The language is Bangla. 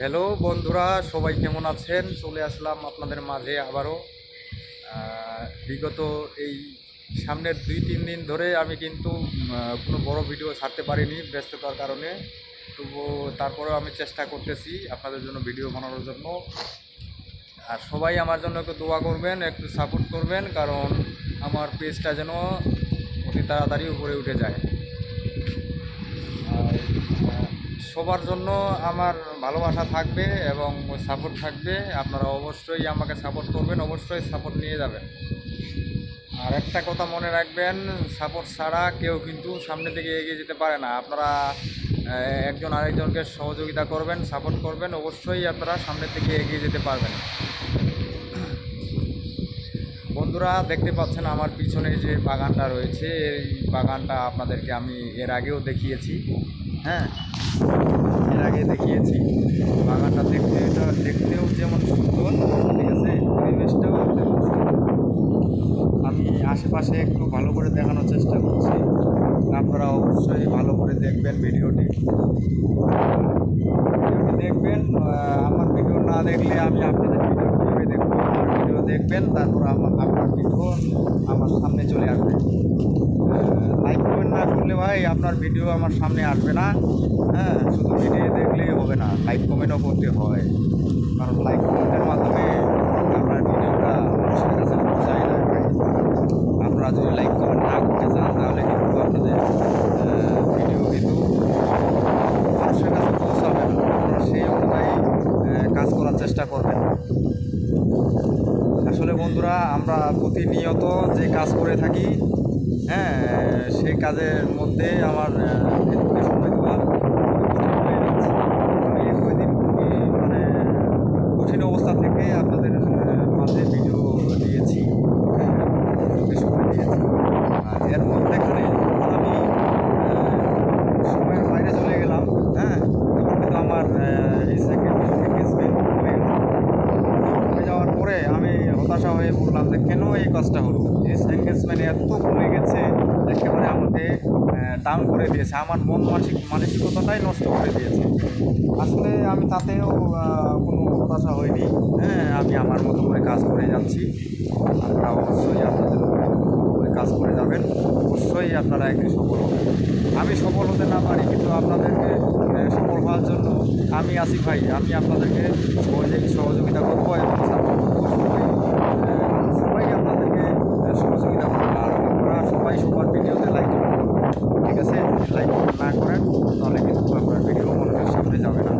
হ্যালো বন্ধুরা, সবাই কেমন আছেন? চলে আসলাম আপনাদের মাঝে আবারও। বিগত এই সামনের দুই তিন দিন ধরে আমি কিন্তু কোনো বড় ভিডিও ছাড়তে পারিনি ব্যস্ততার কারণে। তবু তারপরেও আমি চেষ্টা করতেছি আপনাদের জন্য ভিডিও বানানোর জন্য। আর সবাই আমার জন্য একটু দোয়া করবেন, একটু সাপোর্ট করবেন, কারণ আমার পেজটা যেন অতি তাড়াতাড়ি উপরে উঠে যায়। আর সবার জন্য আমার ভালোবাসা থাকবে এবং সাপোর্ট থাকবে। আপনারা অবশ্যই আমাকে সাপোর্ট করবেন, অবশ্যই সাপোর্ট নিয়ে যাবেন। আর একটা কথা মনে রাখবেন সাপোর্ট ছাড়া কেউ কিন্তু সামনে দিকে এগিয়ে যেতে পারে না। আপনারা একজন আরেকজনকে সহযোগিতা করবেন সাপোর্ট করবেন, অবশ্যই আপনারা সামনের দিকে এগিয়ে যেতে পারবেন। বন্ধুরা, দেখতে পাচ্ছেন আমার পিছনে যে বাগানটা রয়েছে, এই বাগানটা আপনাদেরকে আমি এর আগেও দেখিয়েছি। হ্যাঁ এর আগে দেখিয়েছি। বাগানটা দেখতে এটা দেখতেও যেমন সুন্দর, ঠিক আছে? পরিবেশটাও তেমন সুন্দর। আমি আশেপাশে একটু ভালো করে দেখানোর চেষ্টা করছি। আপনারা অবশ্যই ভালো করে দেখবেন ভিডিওটি। ভিডিওটি দেখবেন আমার ভিডিও না দেখলে আমি আপনাদের ভিডিও কীভাবে দেখব? আমার ভিডিও দেখবেন, তারপর আমার আপনার ভিডিও আমার সামনে চলে আসবে। করলে ভাই, আপনার ভিডিও আমার সামনে আসবে না। হ্যাঁ শুধু ভিডিও দেখলেই হবে না লাইক কমেন্টও করতে হয়। কারণ লাইক কমেন্টের মাধ্যমে আপনার ভিডিওটা মানুষের কাছে পৌঁছায় না। আপনারা যদি লাইক কমেন্ট না করতে চান, তাহলে কিন্তু আপনাদের ভিডিও কিন্তু মানুষের কাছে পৌঁছাবে না। আপনারা সেই অনুযায়ী কাজ করার চেষ্টা করবেন। আসলে বন্ধুরা, আমরা প্রতিনিয়ত যে কাজ করে থাকি হ্যাঁ সেই কাজের মধ্যে আমার আমি মানে কঠিন অবস্থা আপনাদের ভিডিও দিয়েছি। সময় এর আমি বাইরে চলে গেলাম হ্যাঁ? তখন কিন্তু আমার এই এঙ্গেজমেন্ট হয়ে গেল হয়ে যাওয়ার পরে আমি হতাশা হয়ে বললাম যে কেন এই কাজটা হলো? এঙ্গেজমেন্ট এত কমে গেছে, একেবারে আমাকে ডাউন করে দিয়েছে, আমার মন মানসিক, মানসিকতাটাই নষ্ট করে দিয়েছে। আসলে আমি তাতেও কোনো হতাশা হয়নি হ্যাঁ আমি আমার মতো করে কাজ করে যাচ্ছি। আপনারা অবশ্যই আপনাদের করে কাজ করে যাবেন। অবশ্যই আপনারা একদিন সফল হবেন। আমি সফল হতে না পারি, কিন্তু আপনাদেরকে সফল হওয়ার জন্য আমি আসি ভাই, আমি আপনাদেরকে সহযোগিতা করব এবং সাপোর্ট করব সবাই আহ, সবাই আপনাদেরকে আহ, সহযোগিতা করব আর আপনারা সবাই সবার ভিডিওতে লাইক করবেন। ঠিক আছে? লাইক না করেন, তাহলে কিন্তু আপনার ভিডিও মনোযোগ সামনে যাবে না।